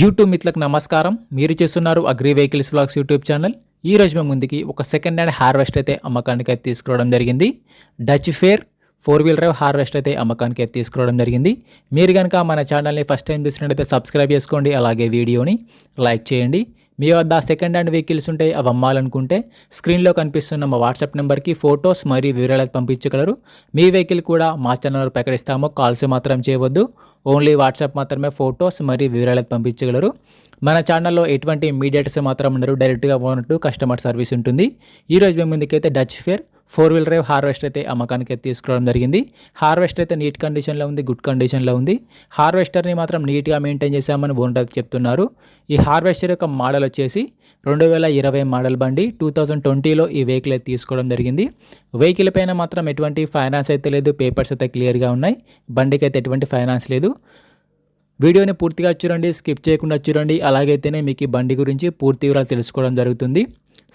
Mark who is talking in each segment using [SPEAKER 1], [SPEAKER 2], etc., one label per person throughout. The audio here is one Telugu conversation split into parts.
[SPEAKER 1] యూట్యూబ్ మిత్రులకు నమస్కారం. మీరు చేస్తున్నారు agri vehicles blogs YouTube channel. ఈ రోజు మేము ముందుకి ఒక సెకండ్ హ్యాండ్ హార్వెస్ట్ అయితే అమ్మకానికి అయితే తీసుకురావడం జరిగింది. Deutz Fahr four wheel drive harvest అయితే అమ్మకానికి అయితే తీసుకురావడం జరిగింది. మీరు కనుక మన ఛానల్ని ఫస్ట్ టైం చూసినట్టయితే సబ్స్క్రైబ్ చేసుకోండి. అలాగే వీడియోని లైక్ చేయండి. మీ వద్ద సెకండ్ హ్యాండ్ వెహికల్స్ ఉంటే అవి అమ్మాలనుకుంటే స్క్రీన్లో కనిపిస్తున్న మా వాట్సాప్ నెంబర్కి ఫొటోస్ మరియు వివరాలు పంపించగలరు. మీ వెహికల్ కూడా మా ఛానల్ ప్రకటిస్తాము కాల్స్ మాత్రం చేయవద్దు. ఓన్లీ వాట్సాప్ మాత్రమే ఫొటోస్ మరియు వివరాలు పంపించగలరు. మన ఛానల్లో ఎటువంటి మీడియేటర్స్ మాత్రం ఉండరు. డైరెక్ట్గా ఓనర్ కస్టమర్ సర్వీస్ ఉంటుంది. ఈరోజు మేము ముందుకైతే Deutz Fahr four wheel drive harvest అయితే అమ్మకానికి అయితే తీసుకురావడం జరిగింది. హార్వెస్టర్ అయితే నీట్ కండిషన్లో ఉంది గుడ్ కండిషన్లో ఉంది. హార్వెస్టర్ని మాత్రం నీట్గా మెయింటైన్ చేశామని ఓనర్ చెప్తున్నారు. ఈ హార్వెస్టర్ యొక్క మోడల్ వచ్చేసి రెండు వేల ఇరవై మోడల్ బండి టూ థౌజండ్ ట్వంటీలో ఈ వెహికల్ అయితే తీసుకోవడం జరిగింది. వెహికల్ పైన మాత్రం ఎటువంటి ఫైనాన్స్ అయితే లేదు పేపర్స్ అయితే క్లియర్గా ఉన్నాయి. బండికి అయితే ఎటువంటి ఫైనాన్స్ లేదు. వీడియోని పూర్తిగా చూడండి స్కిప్ చేయకుండా చూడండి. అలాగైతేనే మీకు ఈ బండి గురించి పూర్తి వివరాలు తెలుసుకోవడం జరుగుతుంది.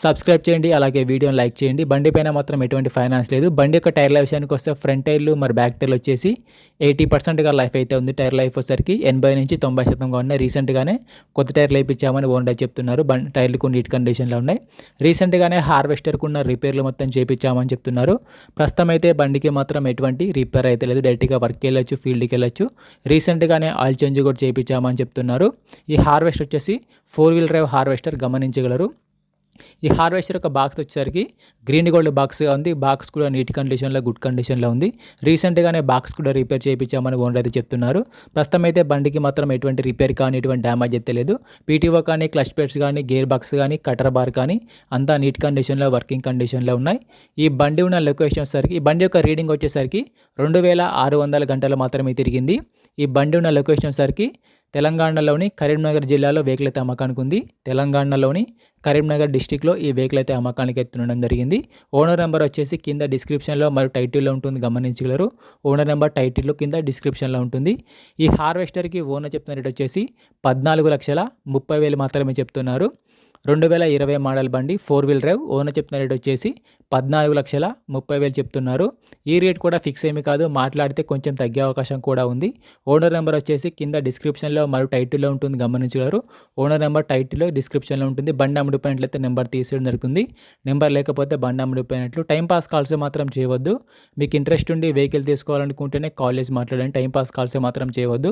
[SPEAKER 1] సబ్స్క్రైబ్ చేయండి అలాగే వీడియోని లైక్ చేయండి. బండి పైన మాత్రం ఎటువంటి ఫైనాన్స్ లేదు. బండి యొక్క టైర్ల విషయానికి వస్తే ఫ్రంట్ టైర్లు మరి బ్యాక్ టైర్లు వచ్చేసి ఎయిటీ పర్సెంట్గా లైఫ్ అయితే ఉంది. టైర్ లైఫ్ వచ్చేసరికి ఎనభై నుంచి తొంభై శాతంగా ఉన్నాయి. రీసెంట్గానే కొత్త టైర్లు వేయించామని ఓన్డా చెప్తున్నారు. బండి టైర్లు నీట్ కండిషన్లో ఉన్నాయి. రీసెంట్గానే హార్వెస్టర్కు ఉన్న రిపేర్లు మొత్తం చేయించామని చెప్తున్నారు. ప్రస్తుతం అయితే బండికి మాత్రం ఎటువంటి రిపేర్ అయితే లేదు. డైరెక్ట్గా వర్క్ వెళ్ళొచ్చు ఫీల్డ్కి వెళ్ళొచ్చు. రీసెంట్గానే ఆయిల్ చేంజ్ కూడా చేయించామని చెప్తున్నారు. ఈ హార్వెస్టర్ వచ్చేసి ఫోర్ వీల్ డ్రైవ్ హార్వెస్టర్ గమనించగలరు. ఈ హార్వెస్టర్ యొక్క బాక్స్ వచ్చేసరికి గ్రీన్ గోల్డ్ బాక్స్ ఉంది. బాక్స్ కూడా నీట్ కండిషన్లో గుడ్ కండిషన్లో ఉంది. రీసెంట్గానే బాక్స్ కూడా రిపేర్ చేయించామని ఓనర్ అయితే చెప్తున్నారు. ప్రస్తుతం అయితే బండికి మాత్రం ఎటువంటి రిపేర్ కానీ ఎటువంటి డ్యామేజ్ అయితే లేదు. పీటీఓ కానీ క్లచ్ ప్లేట్స్ కానీ గేర్ బాక్స్ కానీ కటర్ బార్ కానీ అంతా నీట్ కండిషన్లో వర్కింగ్ కండిషన్లో ఉన్నాయి. ఈ బండి ఉన్న లొకేషన్ వచ్చేసరికి ఈ బండి యొక్క రీడింగ్ వచ్చేసరికి రెండు వేల ఆరు వందల గంటలు మాత్రమే తిరిగింది. ఈ బండి ఉన్న లొకేషన్ వచ్చేసరికి తెలంగాణలోని కరీంనగర్ జిల్లాలో వెహికల్ తమ్మకానికి అమ్మకానికి ఉంది. తెలంగాణలోని కరీంనగర్ డిస్టిక్లో ఈ వెహికల్ అయితే అమ్మకానికి ఎత్తుండడం జరిగింది. ఓనర్ నెంబర్ వచ్చేసి కింద డిస్క్రిప్షన్లో మరియు టైటిల్లో ఉంటుంది గమనించగలరు. ఓనర్ నెంబర్ టైటిల్లో కింద డిస్క్రిప్షన్లో ఉంటుంది. ఈ హార్వెస్టర్కి ఓనర్ చెప్తున్న రేట్ వచ్చేసి పద్నాలుగు లక్షల ముప్పై వేలు మాత్రమే చెప్తున్నారు. రెండు వేల ఇరవై మోడల్ బండి ఫోర్ వీల్ డ్రైవ్. ఓనర్ చెప్తున్న రేట్ వచ్చేసి పద్నాలుగు లక్షల ముప్పై వేలు చెప్తున్నారు. ఈ రేట్ కూడా ఫిక్స్ ఏమి కాదు మాట్లాడితే కొంచెం తగ్గే అవకాశం కూడా ఉంది. ఓనర్ నెంబర్ వచ్చేసి కింద డిస్క్రిప్షన్లో మరియు టైటిల్లో ఉంటుంది గమనించగలరు ఓనర్ నెంబర్ టైటిల్లో డిస్క్రిప్షన్లో ఉంటుంది బండి అమ్ముడిపోయినట్లయితే నెంబర్ తీసేయడం జరుగుతుంది. నెంబర్ లేకపోతే బండి అమ్ముడిపోయినట్లు టైం పాస్ కాల్స్ మాత్రం చేయవద్దు. మీకు ఇంట్రెస్ట్ ఉండి వెహికల్ తీసుకోవాలనుకుంటేనే కాల్ చేసి మాట్లాడండి టైం పాస్ కాల్స్ మాత్రం చేయవద్దు.